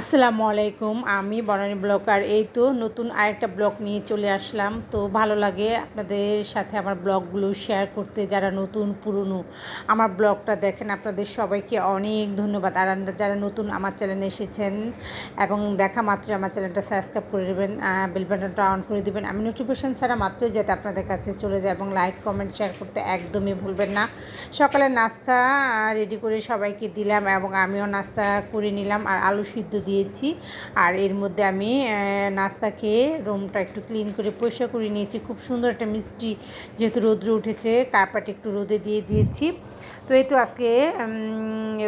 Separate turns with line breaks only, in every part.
আসসালামু আলাইকুম, আমি বনানী ব্লগার এই তো নতুন আরেকটা ব্লগ নিয়ে চলে আসলাম। তো ভালো লাগে আপনাদের সাথে আমার ব্লগগুলো শেয়ার করতে, যারা নতুন, পুরনো আমার ব্লগটা দেখেন, আপনাদের সবাইকে অনেক ধন্যবাদ। আর যারা নতুন আমার চ্যানেলে এসেছেন এবং দেখা মাত্র আমার চ্যানেলটা সাবস্ক্রাইব করে দেবেন বেল বাটনটা অন করে দেবেন। আমি নোটিফিকেশান ছাড়া মাত্রই যাতে আপনাদের কাছে চলে যায় এবং লাইক কমেন্ট শেয়ার করতে একদমই ভুলবেন না। সকালে নাস্তা রেডি করে সবাইকে দিলাম এবং আমিও নাস্তা করে নিলাম। আর আলু সিদ্ধ দিয়েছি। আর এর মধ্যে আমি নাস্তা খেয়ে রুমটা একটু ক্লিন করে পরিষ্কার করে নিয়েছি। খুব সুন্দর একটা মিষ্টি যেহেতু রোদ্র উঠেছে, কার্পাট একটু রোদে দিয়ে দিয়েছি। তো এই তো আজকে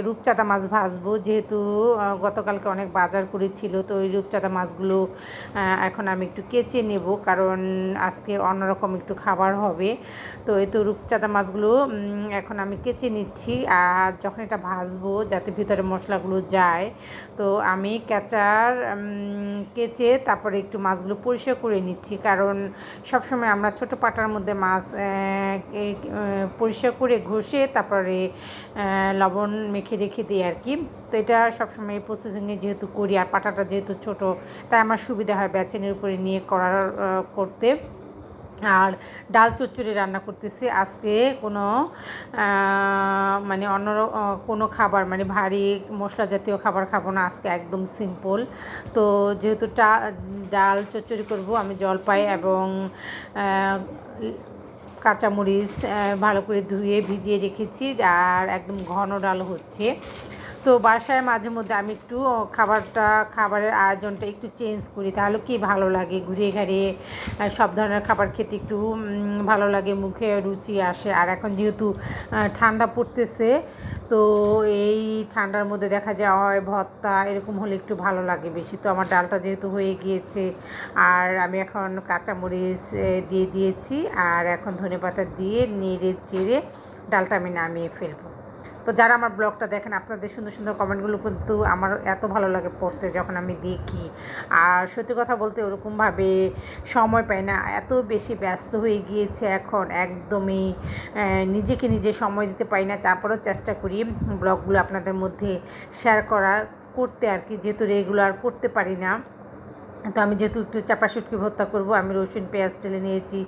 রূপচাঁদা মাছ ভাজবো। যেহেতু গতকালকে অনেক বাজার করেছিল, তো ওই রূপচাঁদা মাছগুলো এখন আমি একটু কেচে নেব, কারণ আজকে অন্যরকম একটু খাবার হবে। তো এই তো রূপচাঁদা মাছগুলো এখন আমি কেচে নিচ্ছি, আর যখন এটা ভাজবো, যাতে ভিতরে মশলাগুলো যায়, তো আমি কেচার কেচে তারপরে একটু মাছগুলো পরিষ্কার করে নিচ্ছি, কারণ সবসময় আমরা ছোটো পাটার মধ্যে মাছ পরিষ্কার করে ঘষে তারপরে লবণ মেখে রেখে দিই আর কি। তো এটা সবসময় প্রসেসিংয়ে যেহেতু করি আর পাটাটা যেহেতু ছোট তাই আমার সুবিধা হয় বেচেনের উপরে নিয়ে করার করতে। আর ডাল চচ্চড়ি রান্না করতেছি। আজকে কোনো মানে অন্য কোনো খাবার মানে ভারী মশলা জাতীয় খাবার খাব না। আজকে একদম সিম্পল তো যেহেতু ডাল চচ্চড়ি করব আমি জলপাই এবং কাঁচামরিচ ভালো করে ধুয়ে ভিজিয়ে রেখেছি আর একদম ঘন ডাল হচ্ছে। তো বাসায় মাঝে মধ্যে আমি একটু খাবারটা, খাবারের আয়োজনটা একটু চেঞ্জ করি, তাহলে কি ভালো লাগে? ঘুরিয়ে ঘাড়িয়ে সব ধরনের খাবার খেতে একটু ভালো লাগে, মুখে রুচি আসে। আর এখন যেহেতু ঠান্ডা পড়তেছে তো এই ঠান্ডার মধ্যে দেখা যাওয়া হয় ভর্তা এরকম হলে একটু ভালো লাগে বেশি। তো আমার ডালটা যেহেতু হয়ে গিয়েছে, আর আমি এখন কাঁচামরিচ দিয়ে দিয়েছি, আর এখন ধনে পাতা দিয়ে নেড়ে চেড়ে ডালটা আমি নামিয়ে ফেলব। তো যারা আমার ব্লগটা দেখেন, আপনাদের সুন্দর সুন্দর কমেন্টগুলো কিন্তু আমার এত ভালো লাগে পড়তে, যখন আমি দেখি। আর সত্যি কথা বলতে ওরকমভাবে সময় পাই না, এত বেশি ব্যস্ত হয়ে গিয়েছে এখন, একদমই নিজেকে নিজে সময় দিতে পারি না। তারপরেও চেষ্টা করি ব্লগগুলো আপনাদের মধ্যে শেয়ার করার করতে আর কি, যেহেতু রেগুলার করতে পারি না। তো আমি যেহেতু একটু চাপা শুটকি ভর্তা করব, আমি রসুন, পেঁয়াজ টেলে নিয়েছি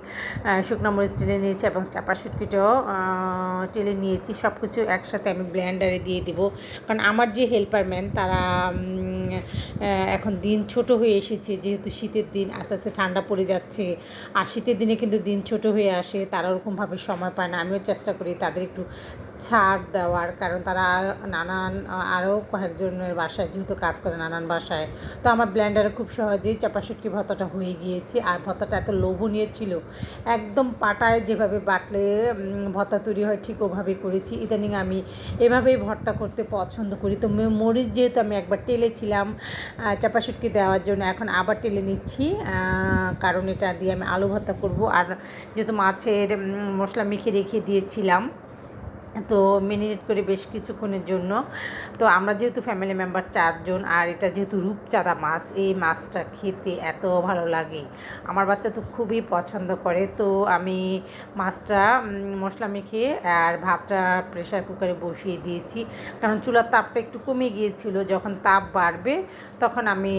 শুকনো মরিচ টেলে নিয়েছি এবং চাপা শুটকিটাও টেলে নিয়েছি। সব কিছু একসাথে আমি ব্লেন্ডারে দিয়ে দিব। কারণ আমার যে হেল্পার ম্যান তারা এখন দিন ছোট হয়ে এসেছে। যেহেতু শীতের দিন, আস্তে আস্তে ঠান্ডা পড়ে যাচ্ছে। আর শীতের দিনে কিন্তু দিন ছোট হয়ে আসে, তারা ওরকমভাবে সময় পায় না। আমিও চেষ্টা করি তাদের একটু ছাড় দেওয়ার, কারণ তারা নানান আরও কয়েকজনের বাসায়, যেহেতু কাজ করে নানান বাসায়, তো আমার ব্ল্যান্ডারে খুব সহজেই চাপাশুটকি ভর্তাটা হয়ে গিয়েছে। আর ভর্তাটা এত লোভনীয় ছিল, একদম পাটায় যেভাবে বাটলে ভর্তা তৈরি হয়, ঠিক ওভাবেই করেছি। ইদানিং আমি এভাবেই ভর্তা করতে পছন্দ করি। তো মরিচ যেহেতু আমি একবার টেলেছিলাম চাপাশুটকি দেওয়ার জন্য এখন আবার টেলে নিচ্ছি কারণ এটা দিয়ে আমি আলু ভর্তা করব। আর যেহেতু মাছের মশলা মেখে রেখে দিয়েছিলাম তো মেরিনেট করে বেশ কিছুক্ষণের জন্য। তো আমরা যেহেতু ফ্যামিলি মেম্বার চারজন, আর এটা যেহেতু রূপচাঁদা মাছ, এই মাছটা খেতে এত ভালো লাগে। আমার বাচ্চা তো খুবই পছন্দ করে। তো আমি মাছটা মশলা মেখে আর ভাতটা প্রেশার কুকারে বসিয়ে দিয়েছি। কারণ চুলার তাপটা একটু কমে গিয়েছিল। যখন তাপ বাড়বে, তখন আমি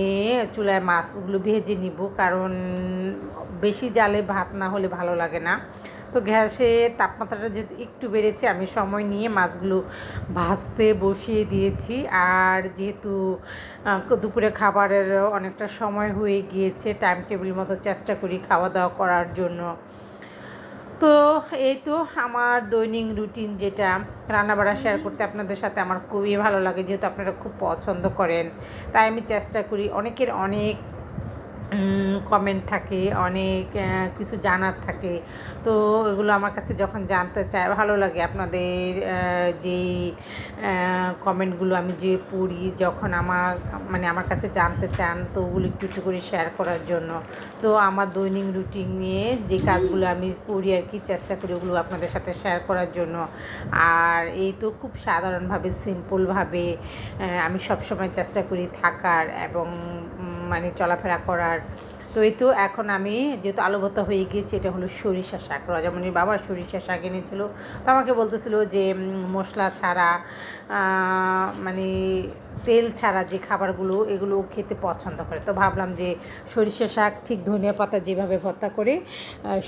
চুলায় মাছগুলো ভেজে নিব। কারণ বেশি জালে ভাত না হলে ভালো লাগে না। তো গ্যাসে তাপমাত্রাটা যেহেতু একটু বেড়েছে আমি সময় নিয়ে মাছগুলো ভাজতে বসিয়ে দিয়েছি। আর যেহেতু দুপুরে খাবারের অনেকটা সময় হয়ে গিয়েছে টাইম টেবিল মতো চেষ্টা করি খাওয়া দাওয়া করার জন্য। তো এই তো আমার দৈনিক রুটিন যেটা রান্নাবাড়া শেয়ার করতে আপনাদের সাথে আমার খুবই ভালো লাগে যেহেতু আপনারা খুব পছন্দ করেন। তাই আমি চেষ্টা করি অনেকের অনেক কমেন্ট থাকে, অনেক কিছু জানার থাকে। তো এগুলো আমার কাছে যখন জানতে চায়, ভালো লাগে আপনাদের যেই কমেন্টগুলো আমি যে পড়ি, যখন আমার মানে আমার কাছে জানতে চান, তো ওগুলো একটু একটু করে শেয়ার করার জন্য। তো আমার দৈনিক রুটিন নিয়ে যে কাজগুলো আমি করি আর কি, চেষ্টা করি ওগুলো আপনাদের সাথে শেয়ার করার জন্য। আর এই তো খুব সাধারণভাবে সিম্পলভাবে আমি সবসময় চেষ্টা করি থাকার এবং চলাফেরা করার। তো এই তো এখন আমি যেহেতু আলু হয়ে গিয়েছি, এটা হলো সরিষা শাক। রজামণির বাবা সরিষা শাক এনেছিল। তো আমাকে বলতেছিল যে মশলা ছাড়া মানে তেল ছাড়া যে খাবারগুলো এগুলো খেতে পছন্দ করে। তো ভাবলাম যে সরিষা শাক, ঠিক ধনিয়া পাতা যেভাবে ভর্তা করে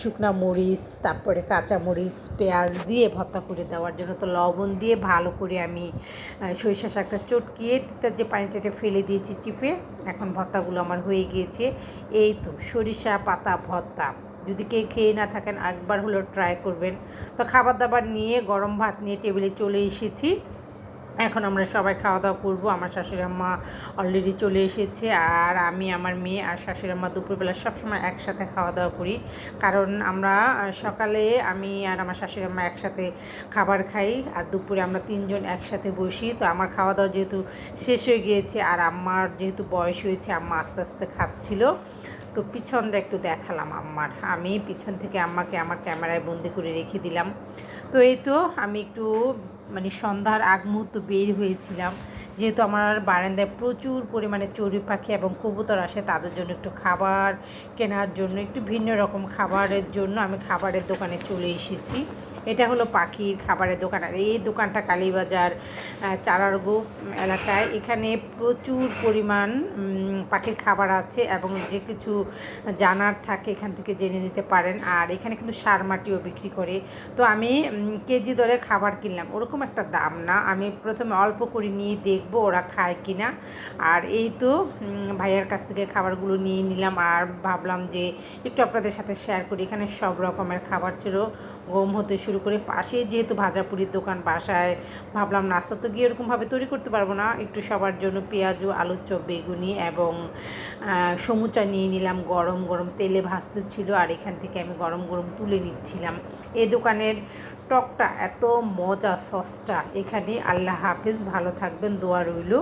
শুকনা মরিচ, তারপরে কাঁচা মরিচ, পেঁয়াজ দিয়ে ভর্তা করে দেওয়ার জন্য। তো লবণ দিয়ে ভালো করে আমি সরিষা শাকটা চটকিয়ে তার যে পানিটা এটা ফেলে দিয়েছি চিপে, এখন ভর্তাগুলো আমার হয়ে গিয়েছে। এই তো সরিষা পাতা ভর্তা। যদি কে খেয়ে না থাকেন, একবার হলো ট্রাই করবেন। তো খাবার দাবার নিয়ে, গরম ভাত নিয়ে টেবিলে চলে এসেছি। এখন আমরা সবাই খাওয়া দাওয়া করব। আমার শাশুড়ি আম্মা অলরেডি চলে এসেছে আর আমি, আমার মেয়ে আর শাশুড়ি আম্মা দুপুরবেলা সবসময় একসাথে খাওয়া দাওয়া করি। কারণ আমরা সকালে আমি আর আমার শাশুড়ি আম্মা একসাথে খাবার খাই আর দুপুরে আমরা তিনজন একসাথে বসি। তো আমার খাওয়া দাওয়া যেহেতু শেষ হয়ে গিয়েছে আর আম্মার যেহেতু বয়স হয়েছে, আম্মা আস্তে আস্তে খাচ্ছিল। তো পিছনটা একটু দেখালাম আম্মার। আমি পিছন থেকে আম্মাকে আমার ক্যামেরায় বন্দি করে রেখে দিলাম। তো এই তো আমি একটু মানে সন্ধ্যার আগ মুহূর্ত বের হয়েছিলাম। যেহেতু আমার বারান্দায় প্রচুর পরিমাণে চড়ুই পাখি এবং কবুতর আসে, তাদের জন্য একটু খাবার কেনার জন্য, একটু ভিন্ন রকম খাবারের জন্য আমি খাবারের দোকানে চলে এসেছি। এটা হলো পাখির খাবারের দোকান। আর এই দোকানটা কালীবাজার চারারগো এলাকায়। এখানে প্রচুর পরিমাণ পাখির খাবার আছে এবং যে কিছু জানার থাকে এখান থেকে জেনে নিতে পারেন। আর এখানে কিন্তু সার মাটিও বিক্রি করে। তো আমি কেজি দরে খাবার কিনলাম। ওরকম একটা দাম না। আমি প্রথমে অল্প করে নিয়ে দেখব ওরা খায় কিনা। আর এই তো ভাইয়ার কাছ থেকে খাবারগুলো নিয়ে নিলাম। আর ভাবলাম যে একটু আপনাদের সাথে শেয়ার করি। এখানে সব রকমের খাবার ছিল। গম হতে শুরু করে পাশে যেহেতু ভাজা ভাজাপুরির দোকান বাসায়, ভাবলাম নাস্তা তো গিয়ে এরকমভাবে তৈরি করতে পারব না। একটু সবার জন্য পেঁয়াজু আলুর চপ, বেগুনি এবং সমুচা নিয়ে নিলাম, গরম গরম তেলে ভাজতে ছিল আর এখান থেকে আমি গরম গরম তুলে নিচ্ছিলাম। এই দোকানের টকটা এত মজা, সসটা। এখানে আল্লাহ হাফিজ, ভালো থাকবেন, দোয়া রইল।